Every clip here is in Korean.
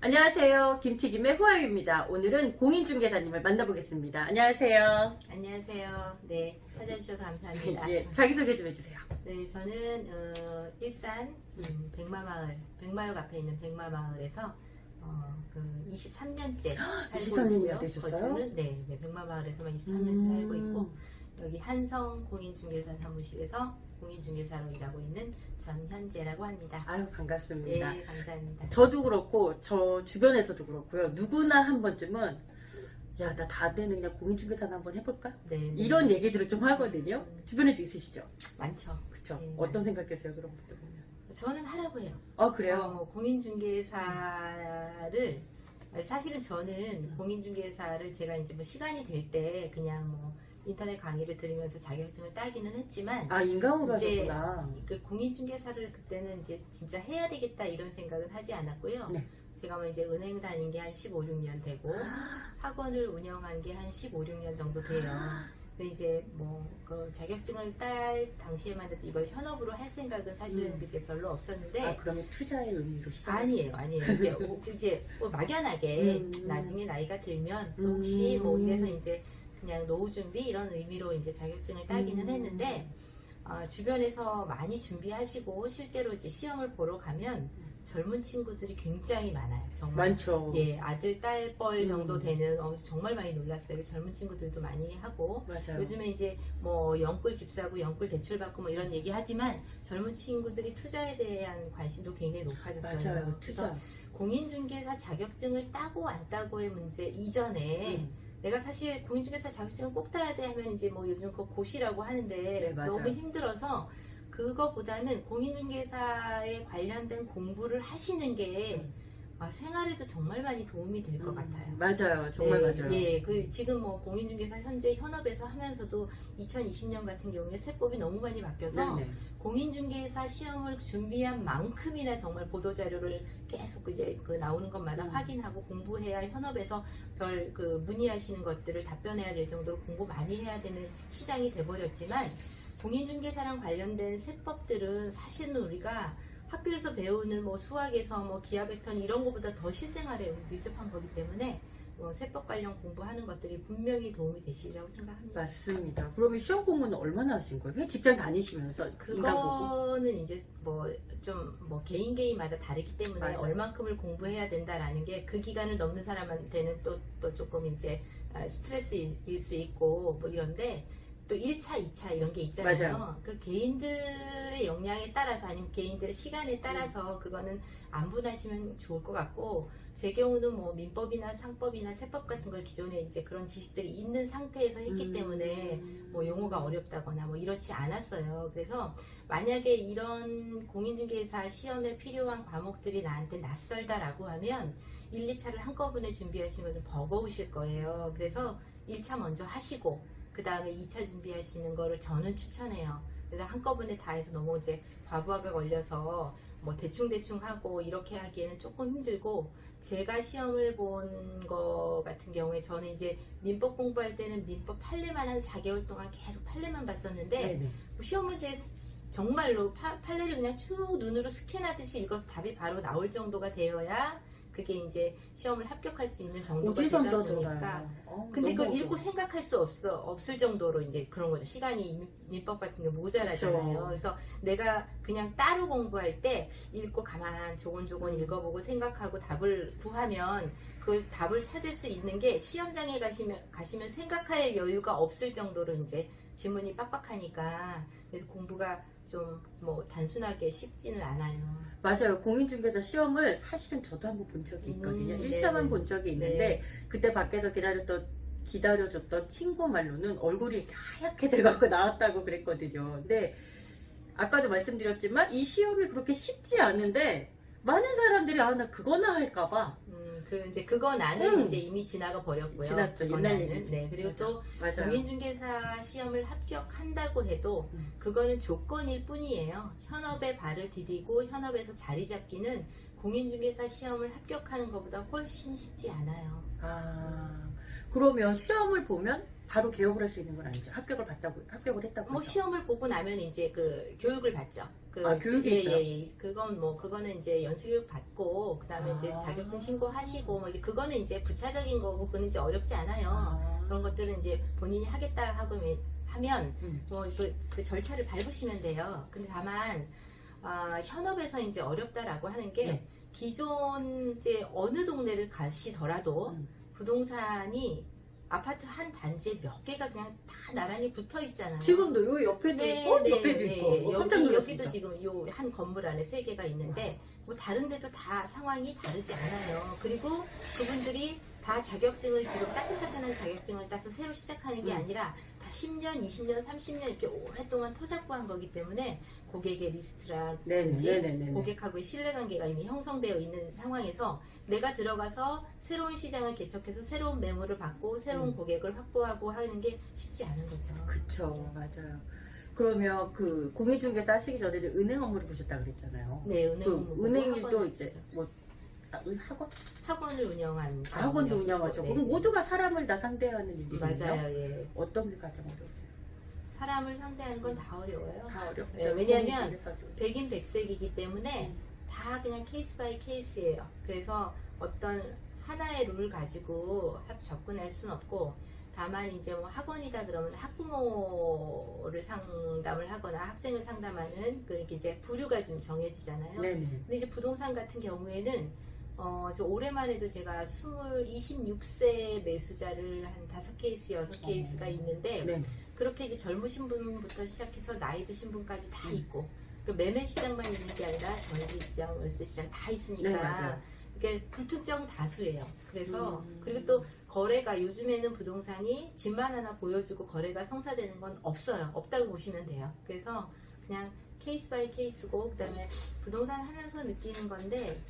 안녕하세요. 김치김의 후아입니다. 오늘은 공인중개사님을 만나보겠습니다. 안녕하세요. 안녕하세요. 네, 찾아주셔서 감사합니다. 예, 자기소개 좀 해주세요. 네, 저는 어, 일산 음, 백마마을, 백마역 앞에 있는 백마마을에서 어, 그 23년째 살고 23 년이나 있고요. 되셨어요? 거주는 네, 이제 백마마을에서만 23년째 음. 살고 있고 여기 한성 공인중개사 사무실에서 공인중개사로 일하고 있는 전현재라고 합니다. 아유, 반갑습니다. 네, 감사합니다. 저도 그렇고, 저 주변에서도 그렇고요. 누구나 한 번쯤은, 야, 나다안 되는 그냥 공인중개사나 한번 해볼까? 네, 네. 이런 얘기들을 좀 하거든요. 주변에도 있으시죠? 많죠. 그쵸? 네, 어떤 생각하세요, 그런 분들 보면? 저는 하라고 해요. 아, 그래요? 어, 공인중개사를 사실은 저는 공인중개사를 제가 이제 뭐 시간이 될 때 그냥 뭐 인터넷 강의를 들으면서 자격증을 따기는 했지만 아, 인강으로 이제 하셨구나. 그 공인중개사를 그때는 이제 진짜 해야 되겠다 이런 생각은 하지 않았고요. 네. 제가 뭐 이제 은행 다닌 게 한 15, 16년 되고 학원을 운영한 게 한 15, 16년 정도 돼요. 근데 이제 뭐 그 자격증을 딸 당시에만 해도 이걸 현업으로 할 생각은 사실은 음. 이제 별로 없었는데 아, 그러면 투자의 의미로 시작. 아니에요, 아니에요. 이제, 오- 이제 뭐 막연하게 음. 나중에 나이가 들면 음. 혹시 뭐 이래서 이제 그냥 노후 준비 이런 의미로 이제 자격증을 따기는 음. 했는데 어, 주변에서 많이 준비하시고 실제로 이제 시험을 보러 가면 젊은 친구들이 굉장히 많아요. 정말. 많죠. 예, 아들, 딸, 뻘 정도 음. 되는 어, 정말 많이 놀랐어요. 젊은 친구들도 많이 하고 맞아요. 요즘에 이제 뭐 영끌 집 사고 영끌 대출 받고 뭐 이런 얘기 하지만 젊은 친구들이 투자에 대한 관심도 굉장히 높아졌어요. 맞아요. 투자. 공인중개사 자격증을 따고 안 따고의 문제 이전에 음. 내가 사실 공인중개사 자격증을 꼭 따야 돼 하면 이제 뭐 요즘 그 고시라고 하는데 네. 너무 힘들어서 그거보다는 공인중개사에 관련된 공부를 하시는 게 음. 아, 생활에도 정말 많이 도움이 될 것 음, 같아요. 맞아요. 정말 네, 맞아요. 예, 그 지금 뭐 공인중개사 현재 현업에서 하면서도 2020년 같은 경우에 세법이 너무 많이 바뀌어서 네네. 공인중개사 시험을 준비한 만큼이나 정말 보도 자료를 계속 이제 그 나오는 것마다 음. 확인하고 공부해야 현업에서 별 그 문의하시는 것들을 답변해야 될 정도로 공부 많이 해야 되는 시장이 돼버렸지만 공인중개사랑 관련된 세법들은 사실은 우리가 학교에서 배우는 뭐 수학에서 뭐 기하 벡터 이런 것보다 더 실생활에 밀접한 거기 때문에 뭐 세법 관련 공부하는 것들이 분명히 도움이 되시리라고 생각합니다. 맞습니다. 그러면 시험 공부는 얼마나 하신 거예요? 왜 직장 다니시면서? 그거는 이제 뭐 좀뭐 개인 개인마다 다르기 때문에 맞아요. 얼만큼을 공부해야 된다라는 게 그 기간을 넘는 사람한테는 또 또 조금 이제 아, 스트레스일 수 있고 뭐 이런데 또 1차, 2차 이런 게 있잖아요. 맞아요. 그 개인들의 역량에 따라서 아니면 개인들의 시간에 따라서 그거는 안 분하시면 좋을 것 같고 제 경우는 뭐 민법이나 상법이나 세법 같은 걸 기존에 이제 그런 지식들이 있는 상태에서 했기 음. 때문에 뭐 용어가 어렵다거나 뭐 이렇지 않았어요. 그래서 만약에 이런 공인중개사 시험에 필요한 과목들이 나한테 낯설다라고 하면 1, 2차를 한꺼번에 준비하시면 좀 버거우실 거예요. 그래서 1차 먼저 하시고 그 다음에 2차 준비하시는 거를 저는 추천해요. 그래서 한꺼번에 다 해서 너무 이제 과부하가 걸려서 뭐 대충대충 하고 이렇게 하기에는 조금 힘들고 제가 시험을 본 거 같은 경우에 저는 이제 민법 공부할 때는 민법 판례만 한 4개월 동안 계속 판례만 봤었는데. 뭐 시험 문제 정말로 파- 판례를 그냥 쭉 눈으로 스캔하듯이 읽어서 답이 바로 나올 정도가 되어야 그게 이제 시험을 합격할 수 있는 정도가 되다 보니까. 어, 근데 그걸 읽고. 생각할 수 없어 없을 정도로 이제 그런 거죠. 시간이 민- 민법 같은 게 모자라잖아요. 그쵸. 그래서 내가 그냥 따로 공부할 때 읽고 가만 조곤조곤 음. 읽어보고 생각하고 답을 구하면 그걸 답을 찾을 수 있는 게 시험장에 가시면 가시면 생각할 여유가 없을 정도로 이제 지문이 빡빡하니까 그래서 공부가 좀 뭐 단순하게 쉽지는 않아요. 맞아요. 공인중개사 시험을 사실은 저도 한번 본 적이 있거든요. 음, 1차만 네네. 본 적이 있는데 그때 밖에서 기다렸던 기다려줬던 친구 말로는 얼굴이 이렇게 하얗게 돼갖고 나왔다고 그랬거든요. 근데 아까도 말씀드렸지만 이 시험이 그렇게 쉽지 않은데 많은 사람들이 아 나 그거나 할까봐 음, 그 이제 그거 나는 음. 이제 이미 지나가 버렸고요. 지났죠. 그거 옛날 나는. 얘기죠. 네, 그리고 맞아. 또 맞아요. 공인중개사 시험을 합격한다고 해도 음. 그거는 조건일 뿐이에요. 현업에 발을 디디고 현업에서 자리 잡기는 공인중개사 시험을 합격하는 것보다 훨씬 쉽지 않아요. 아 그러면 시험을 보면 바로 개업을 할 수 있는 건 아니죠. 합격을 받다고 합격을 했다고. 뭐 해서. 시험을 보고 나면 이제 그 교육을 받죠. 그 아, 교육이 예, 있어요? 예, 예. 그건 뭐 그거는 이제 연수교육 받고 그다음에 이제 아. 자격증 신고하시고 뭐 이게 그거는 이제 부차적인 거고 그거는 이제 어렵지 않아요. 아. 그런 것들은 이제 본인이 하겠다 하고 하면 음. 뭐그 그 절차를 밟으시면 돼요. 근데 다만 아, 현업에서 이제 어렵다라고 하는 게 네. 기존 이제 어느 동네를 가시더라도 음. 부동산이 아파트 한 단지에 몇 개가 그냥 다 나란히 붙어 있잖아요. 지금도 요 옆에도 있고 옆에도 있고 뭐 깜짝 여기, 놀랐습니다. 여기도 지금 요 한 건물 안에 세 개가 있는데 뭐 다른 데도 다 상황이 다르지 않아요. 그리고 그분들이 다 자격증을 지금 따끈따끈한 자격증을 따서 새로 시작하는 게 음. 아니라 다 10년, 20년, 30년 이렇게 오랫동안 토작구한 거기 때문에 고객의 리스트라든지 네네 네네. 고객하고의 신뢰관계가 이미 형성되어 있는 상황에서 내가 들어가서 새로운 시장을 개척해서 새로운 매물을 받고 새로운 음. 고객을 확보하고 하는 게 쉽지 않은 거죠. 그쵸 맞아요. 그러면 그 공인중개사 하시기 전에 는 은행 업무를 보셨다 그랬잖아요. 네, 은행 그 업무 은행 일도 이제. 뭐 학원 학원을 운영한 학원도 사람이었고, 운영하죠. 네. 그럼 모두가 사람을 다 상대하는 일이거든요. 맞아요. 예. 어떤 과정을 배우세요? 사람을 상대하는 건 다 어려워요. 다 어렵죠. 네, 왜냐하면. 백인 백색이기 때문에 다 그냥 케이스 바이 케이스예요. 그래서 어떤 하나의 룰 가지고 합- 접근할 수는 없고 다만 이제 뭐 학원이다 그러면 학부모를 상담을 하거나 학생을 상담하는 그 이제 부류가 좀 정해지잖아요. 네네. 근데 이제 부동산 같은 경우에는 어, 저 올해만 해도 제가 20, 26세 매수자를 한 다섯 케이스, 여섯 케이스가 어. 있는데 네네. 그렇게 이제 젊으신 분부터 시작해서 나이 드신 분까지 다 음. 있고 그 매매 시장만 있는 게 아니라 전세 시장, 월세 시장 다 있으니까 네, 맞아요. 이게 불특정 다수예요. 그래서 음. 그리고 또 거래가 요즘에는 부동산이 집만 하나 보여주고 거래가 성사되는 건 없어요. 없다고 보시면 돼요. 그래서 그냥 케이스 바이 케이스고 그다음에 부동산 하면서 느끼는 건데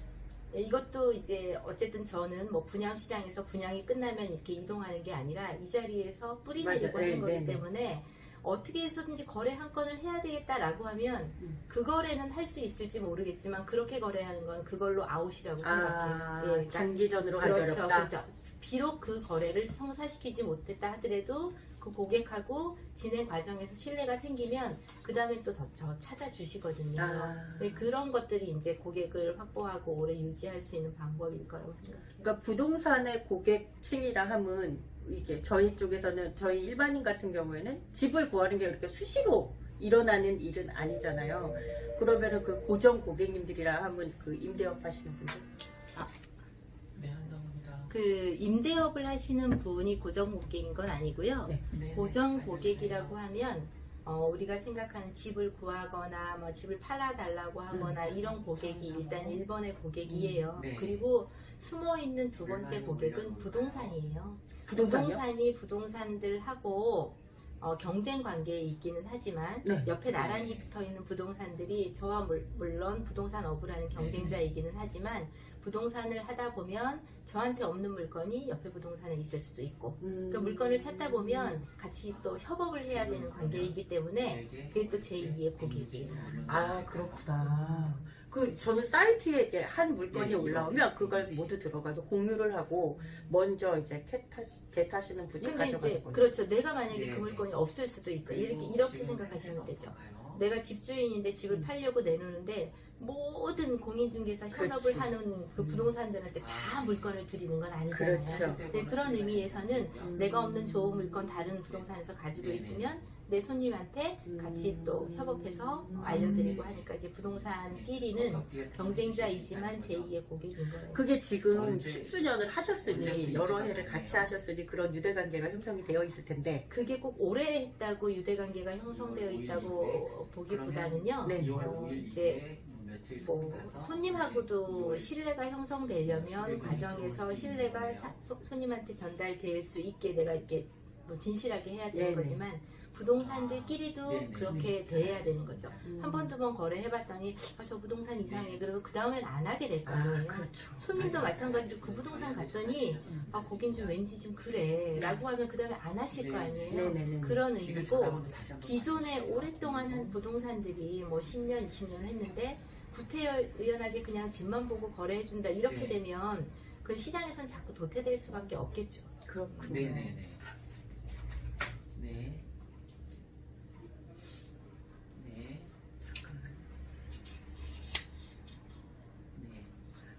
이것도 이제 어쨌든 저는 뭐 분양 시장에서 분양이 끝나면 이렇게 이동하는 게 아니라 이 자리에서 뿌리. 내리고 하는 네, 거기 네, 네. 때문에 어떻게 해서든지 거래 한 건을 해야 되겠다라고 하면 음. 그 거래는 할 수 있을지 모르겠지만 그렇게 거래하는 건 그걸로 아웃이라고 아, 생각해요. 예, 장기전으로 가기 그렇죠, 어렵다. 그렇죠. 비록 그 거래를 성사시키지 못했다 하더라도 그 고객하고 진행 과정에서 신뢰가 생기면 그 다음에 또더 찾아주시거든요. 아. 네, 그런 것들이 이제 고객을 확보하고 오래 유지할 수 있는 방법일 거라고 생각해요. 그러니까 부동산의 고객 층이라 함은 이게 저희 쪽에서는 저희 일반인 같은 경우에는 집을 구하는 게 그렇게 수시로 일어나는 일은 아니잖아요. 그러면은 그 고정 고객님들이라 하면 그 임대업 하시는 분들. 그 임대업을 하시는 분이 고정 고객인 건 아니고요. 네. 네, 고정 네, 고객이라고 하면 어, 우리가 생각하는 집을 구하거나 뭐 집을 팔아달라고 하거나 이런 고객이 일단 1번의 고객이에요. 네. 그리고 숨어 있는 두 번째 고객은 부동산이에요. 부동산이요? 부동산이 부동산들하고 어, 경쟁 관계에 있기는 하지만 네. 옆에 나란히 붙어 있는 부동산들이 저와 물, 물론 부동산 하는 경쟁자이기는 하지만 부동산을 하다 보면 저한테 없는 물건이 옆에 부동산에 있을 수도 있고 음. 그 물건을 찾다 보면 같이 또 협업을 해야 되는 관계이기 때문에 그게 또 제2의 고객이에요. 아 그렇구나. 그 저는 사이트에 한 물건이 네, 올라오면 이렇게. 그걸 모두 들어가서 공유를 하고 먼저 이제 개, 타, 개 타시는 분이 근데 이제 가져가는 거죠. 그렇죠. 내가 만약에 네, 그 물건이 없을 수도 있죠. 이렇게 이렇게 생각하시면 되죠. 내가 집주인인데 집을 음. 팔려고 내놓는데 모든 공인중개사 현업을 그렇지. 하는 그 음. 부동산들한테 다 아. 물건을 드리는 건 아니잖아요. 그렇죠. 네, 그런 의미에서는 음. 내가 없는 좋은 물건 다른 부동산에서 가지고 네네. 있으면 내 손님한테 같이 또 음. 협업해서 알려드리고 하니까 이제 부동산끼리는 경쟁자이지만 제2의 고객인 거예요. 그게 지금 언제- 십수년을 하셨으니 언제 여러 해를 같이 않아요. 하셨으니 그런 유대관계가 형성이 되어 있을 텐데 그게 꼭 오래 했다고 유대관계가 형성되어 있다고 보기보다는요. 네. 2월 어, 5일 이제 며칠 뭐 가서 손님하고도 네. 신뢰가 형성되려면 네. 과정에서 신뢰가 사- 소- 손님한테 전달될 수 있게 내가 이렇게 뭐 진실하게 해야 되는 네네. 거지만 부동산들끼리도 네네. 그렇게 대해야 되는 거죠. 음. 한 번 두 번 거래해봤더니 아, 저 부동산 이상해. 그러면 그 다음엔 안 하게 될아 거예요. 그렇죠. 손님도 마찬가지로 그 부동산 갔더니 아 거긴 좀 왠지 좀 그래 라고 하면 그 다음에 안 하실 거 아니에요. 네네네. 그런 지금 의미고 전화번호 다시 한번 기존에 오랫동안 한 부동산들이 뭐 10년, 20년 했는데 구태의연하게 그냥 집만 보고 거래해준다 이렇게 네. 되면 그 시장에선 자꾸 도태될 수밖에 없겠죠. 그렇군요. 네네네. 네. 네. 잠깐만. 네.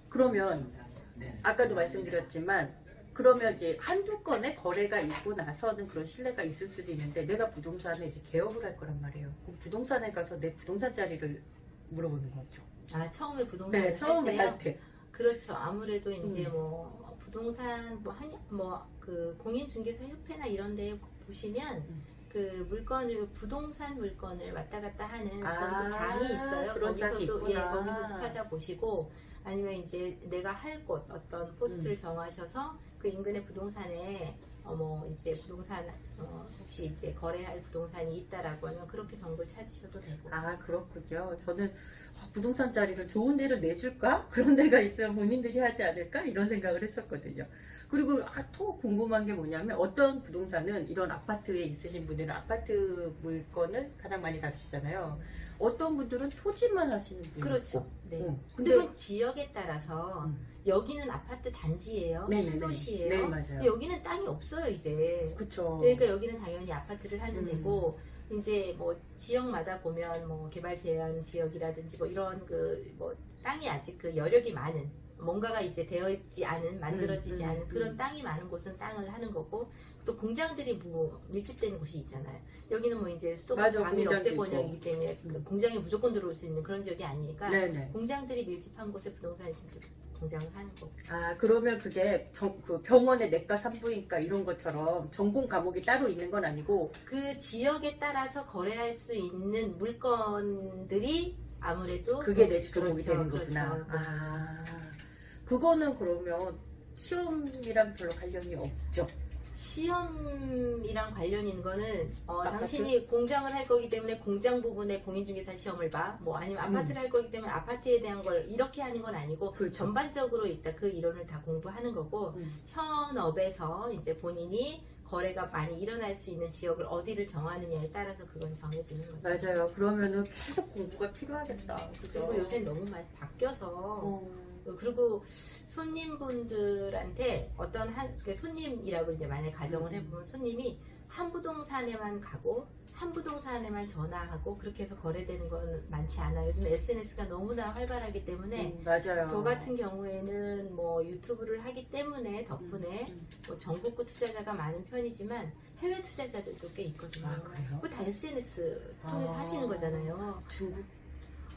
그러면 감사합니다. 네. 아까도 말씀드렸지만 그러면 이제 한두 건의 거래가 있고 나서는 그런 신뢰가 있을 수도 있는데 내가 부동산에 이제 개업을 할 거란 말이에요. 그럼 부동산에 가서 내 부동산 자리를 물어보는 거죠. 아 처음에 부동산 네, 할 처음에 때요. 할 때. 그렇죠. 아무래도 이제 음. 뭐 부동산 뭐한뭐그 공인중개사 협회나 이런 데 보시면 음. 그 물건을 부동산 물건을 왔다 갔다 하는 아, 그런 장이 있어요. 거기서도 예. 거기서도 찾아보시고 아니면 이제 내가 할 곳 어떤 포스트를 음. 정하셔서 그 인근의 부동산에 어뭐 이제 부동산 어 혹시 이제 거래할 부동산이 있다라고 하면 그렇게 정보를 찾으셔도 되고. 아 그렇군요. 저는 어, 부동산 자리를 좋은 데를 내줄까? 그런 데가 있으면 본인들이 하지 않을까? 이런 생각을 했었거든요. 그리고 아, 또 궁금한 게 뭐냐면 어떤 부동산은 이런 아파트에 있으신 분들은 아파트 물건을 가장 많이 다루시잖아요. 어떤 분들은 토지만 하시는 분이 그렇죠. 있고. 네. 음. 근데 그건 지역에 따라서 음. 여기는 아파트 단지예요. 네네네. 신도시예요. 네, 맞아요. 여기는 땅이 없어요 이제. 그렇죠. 그러니까 여기는 당연히 아파트를 하는 음. 데고 이제 뭐 지역마다 보면 뭐 개발 제한 지역이라든지 뭐 이런 그 뭐 땅이 아직 그 여력이 많은 뭔가가 이제 되어 있지 않은 만들어지지 음, 음, 않은 그런 음. 땅이 많은 곳은 땅을 하는 거고 또 공장들이 뭐 밀집되는 곳이 있잖아요. 여기는 뭐 이제 수도권 과밀 억제 권역이기 때문에 그 음. 공장이 무조건 들어올 수 있는 그런 지역이 아니니까 네네. 공장들이 밀집한 곳에 부동산 심도 공장을 하는 거고. 아 그러면 그게 정, 그 병원의 내과 산부인과 이런 것처럼 전공 과목이 따로 있는 건 아니고 그 지역에 따라서 거래할 수 있는 물건들이 아무래도 그게 내 그렇죠, 주종목이 되는 그렇죠. 거구나. 네. 아, 그거는 그러면 시험이랑 별로 관련이 없죠. 시험이랑 관련 있는 거는 어, 아파트? 당신이 공장을 할 거기 때문에 공장 부분에 공인중개사 시험을 봐. 뭐 아니면 아파트를 할 거기 때문에 아파트에 대한 걸 이렇게 하는 건 아니고 음. 그렇죠. 전반적으로 있다 그 이론을 다 공부하는 거고 음. 현업에서 이제 본인이 거래가 많이 일어날 수 있는 지역을 어디를 정하느냐에 따라서 그건 정해지는 거죠. 맞아요. 그러면은 계속 공부가 필요하겠다. 그죠? 그리고 요새 너무 많이 바뀌어서 어, 그리고 손님분들한테 어떤 한 그러니까 손님이라고 이제 만약 가정을 음. 해보면 손님이 한 부동산에만 가고 한 부동산에만 전화하고 그렇게 해서 거래되는 건 많지 않아요. 요즘 SNS가 너무나 활발하기 때문에 음, 맞아요. 저 같은 경우에는 뭐 유튜브를 하기 때문에 덕분에 음, 뭐 전국구 투자자가 많은 편이지만 해외 투자자들도 꽤 있거든요. 아? 그거 다 SNS 통해서 아. 하시는 거잖아요. 중국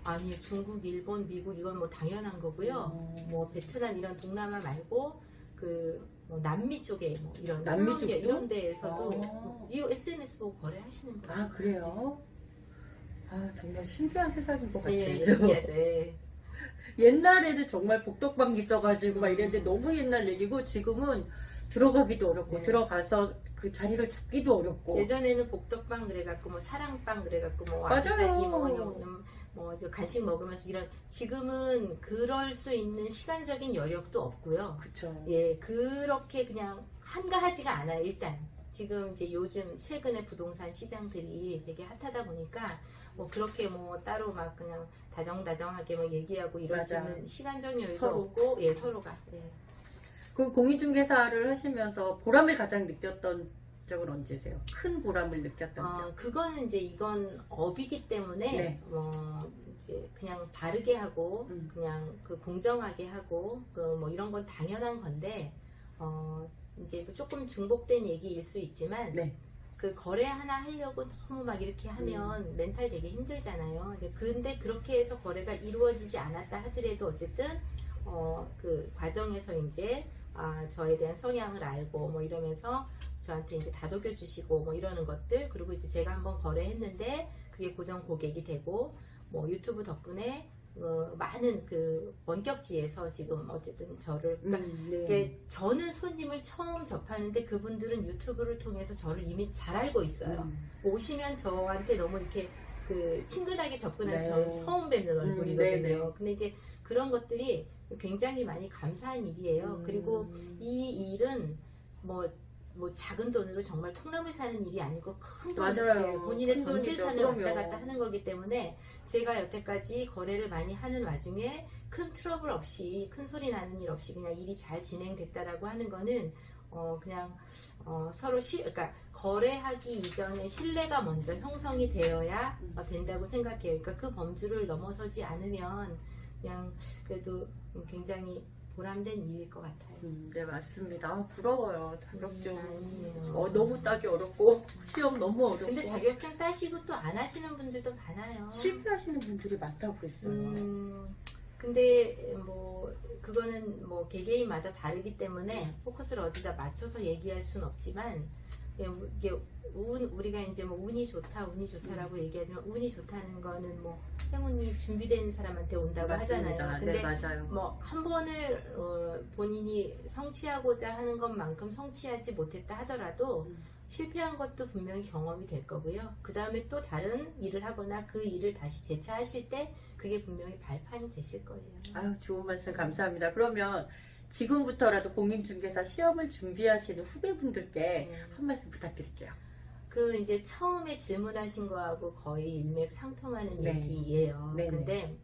아니 중국, 일본, 미국 이건 뭐 당연한 거고요. 음. 뭐 베트남 이런 동남아 말고 그뭐 남미 쪽에 뭐 이런 남미 콜롬비아 쪽도? 이런 데에서도 아. 이 SNS 보고 거래하시는 거예요. 아 그래요? 아 정말 신기한 세상인 것 같아요. 예, 신기하죠. 예. 옛날에는 정말 복덕방이 있어가지고 막 이랬는데 음. 너무 옛날 얘기고 지금은 들어가기도 어렵고 네. 들어가서 그 자리를 잡기도 어렵고 예전에는 복덕방 그래갖고 뭐 사랑방 그래갖고 뭐 맞아요. 뭐, 음, 뭐 이제 간식 먹으면서 이런 지금은 그럴 수 있는 시간적인 여력도 없고요. 그쵸 예, 그렇게 그냥 한가하지가 않아요, 일단. 지금 이제 요즘 최근에 부동산 시장들이 되게 핫하다 보니까 뭐 그렇게 뭐 따로 막 그냥 다정다정하게 뭐 얘기하고 이럴 수 맞아. 있는 시간적 여유도 서로. 없고, 예, 서로가. 예. 그 공인중개사를 하시면서 보람을 가장 느꼈던 적은 언제세요? 큰 보람을 느꼈던 적 어, 그거는 이제 이건 업이기 때문에 네. 뭐 이제 그냥 바르게 하고 음. 그냥 그 공정하게 하고 그 뭐 이런 건 당연한 건데 어 이제 뭐 조금 중복된 얘기일 수 있지만 네. 그 거래 하나 하려고 너무 막 이렇게 하면 음. 멘탈 되게 힘들잖아요. 근데 그렇게 해서 거래가 이루어지지 않았다 하더라도 어쨌든 어 그 과정에서 이제 아 저에 대한 성향을 알고 뭐 이러면서 저한테 이제 다독여 주시고 뭐 이러는 것들 그리고 이제 제가 한번 거래했는데 그게 고정 고객이 되고 뭐 유튜브 덕분에 어, 많은 그 원격지에서 지금 어쨌든 저를 그러니까 음, 네. 저는 손님을 처음 접하는데 그분들은 유튜브를 통해서 저를 이미 잘 알고 있어요. 음. 오시면 저한테 너무 이렇게 그 친근하게 접근하는 네. 저는 처음 뵙는 음, 얼굴이거든요. 네네. 근데 이제 그런 것들이 굉장히 많이 감사한 일이에요. 음. 그리고 이 일은 뭐, 뭐 작은 돈으로 정말 통남을 사는 일이 아니고 큰 돈, 맞아요. 이제 본인의 큰 전. 재산을 왔다. 갔다 하는 거기 때문에 제가 여태까지 거래를 많이 하는 와중에 큰 트러블 없이 큰 소리 나는 일 없이 그냥 일이 잘 진행됐다라고 하는 거는 어, 그냥 어, 서로 시, 그러니까 거래하기 이전에 신뢰가 먼저 형성이 되어야 된다고 생각해요. 그러니까 그 범주를 넘어서지 않으면 그냥 그래도 굉장히 보람된 일일 것 같아요. 음, 네 맞습니다. 아, 부러워요. 자격증. 아니에요. 어, 너무 따기 어렵고 시험 너무 어렵고 근데 자격증 따시고 또 안 하시는 분들도 많아요. 실패하시는 분들이 많다고 했어요. 음, 근데 뭐 그거는 뭐 개개인마다 다르기 때문에 포커스를 어디다 맞춰서 얘기할 수는 없지만 이게 운 우리가 이제 뭐 운이 좋다 운이 좋다라고 얘기하지만 운이 좋다는 거는 뭐 행운이 준비된 사람한테 온다고 맞습니다. 하잖아요. 네 근데 맞아요. 뭐 한 번을 어, 본인이 성취하고자 하는 것만큼 성취하지 못했다 하더라도 음. 실패한 것도 분명히 경험이 될 거고요. 그 다음에 또 다른 일을 하거나 그 일을 다시 재차하실 때 그게 분명히 발판이 되실 거예요. 아유 좋은 말씀 감사합니다. 그러면 지금부터라도 공인중개사 시험을 준비하시는 후배분들께 네. 한 말씀 부탁드릴게요. 그 이제 처음에 질문하신 거하고 거의 일맥상통하는 네. 얘기예요. 네네. 근데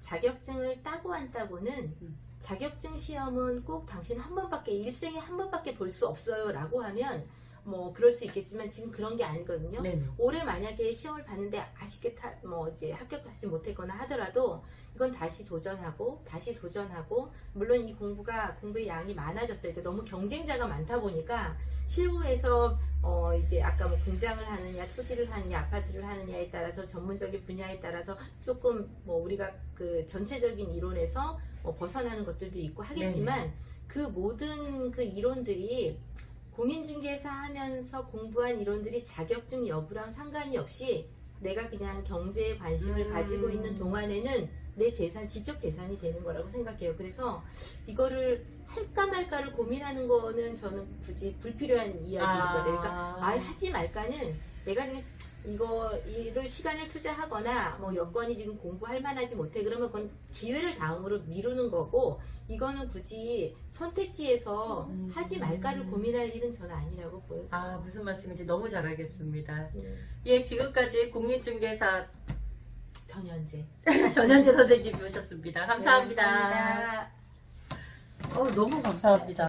자격증을 따고 안 따고는 음. 자격증 시험은 꼭 당신 한 번밖에 일생에 한 번밖에 볼 수 없어요라고 하면 뭐 그럴 수 있겠지만 지금 그런 게 아니거든요. 네. 올해 만약에 시험을 봤는데 아쉽게 타, 뭐 이제 합격하지 못했거나 하더라도 이건 다시 도전하고 다시 도전하고 물론 이 공부가 공부의 양이 많아졌어요. 그러니까 너무 경쟁자가 많다 보니까 실무에서 어 이제 아까 뭐 공장을 하느냐 토지를 하느냐 아파트를 하느냐에 따라서 전문적인 분야에 따라서 조금 뭐 우리가 그 전체적인 이론에서 뭐 벗어나는 것들도 있고 하겠지만 그 모든 그 이론들이 공인중개사 하면서 공부한 이론들이 자격증 여부랑 상관이 없이 내가 그냥 경제에 관심을 음. 가지고 있는 동안에는 내 재산, 지적 재산이 되는 거라고 생각해요. 그래서 이거를 할까 말까를 고민하는 거는 저는 굳이 불필요한 이야기거든요. 그러니까 아, 하지 말까는 내가 그냥 이거 이를 시간을 투자하거나 뭐 여건이 지금 공부할 만하지 못해 그러면 그건 기회를 다음으로 미루는 거고 이거는 굳이 선택지에서 음. 하지 말까를 고민할 일은 저는 아니라고 보여요. 아 무슨 말씀인지 너무 잘 알겠습니다. 네. 예 지금까지 공인중개사 전현재. 전현재 선생님 모셨습니다. 감사합니다. 네, 감사합니다. 어, 너무 감사합니다.